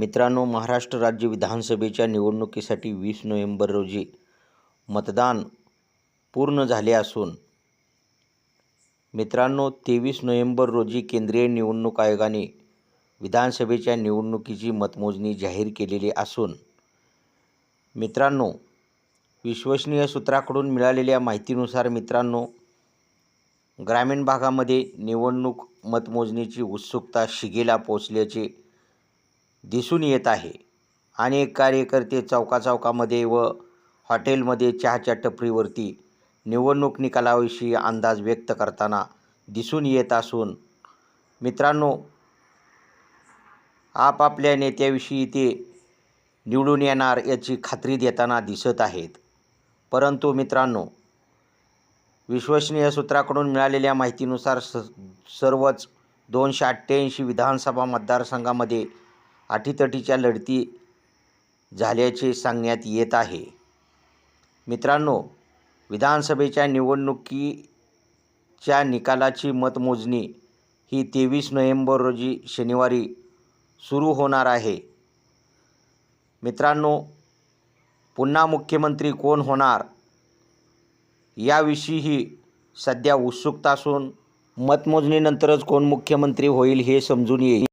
मित्रांनो महाराष्ट्र राज्य विधानसभेच्या निवडणुकीसाठी वीस नोव्हेंबर रोजी मतदान पूर्ण झाले असून मित्रांनो तेवीस नोव्हेंबर रोजी केंद्रीय निवडणूक आयोगाने विधानसभेच्या निवडणुकीची मतमोजणी जाहीर केलेली असून मित्रांनो विश्वसनीय सूत्राकडून मिळालेल्या माहितीनुसार मित्रांनो ग्रामीण भागामध्ये निवडणूक मतमोजणीची उत्सुकता शिगेला पोचल्याचे दिसून येत आहे. अनेक कार्यकर्ते चौकाचौकामध्ये व हॉटेलमध्ये चहाच्या टपरीवरती निवडणूक निकालाविषयी अंदाज व्यक्त करताना दिसून येत असून मित्रांनो आपापल्या नेत्याविषयी ते निवडून येणार याची खात्री देताना दिसत आहेत. परंतु मित्रांनो विश्वसनीय सूत्राकडून मिळालेल्या माहितीनुसार स सर्वच दोनशे अठ्ठ्याऐंशी विधानसभा मतदारसंघामध्ये अटीतटीच्या लढती झाल्याचे सांगण्यात येत आहे. मित्रांनो विधानसभेच्या निवडणुकीच्या निकालाची मतमोजणी ही तेवीस नोव्हेंबर रोजी शनिवारी सुरू होणार आहे. मित्रांनो पुन्हा मुख्यमंत्री कोण होणार याविषयीही सध्या उत्सुकता असून मतमोजणीनंतरच कोण मुख्यमंत्री होईल हे समजून येईल.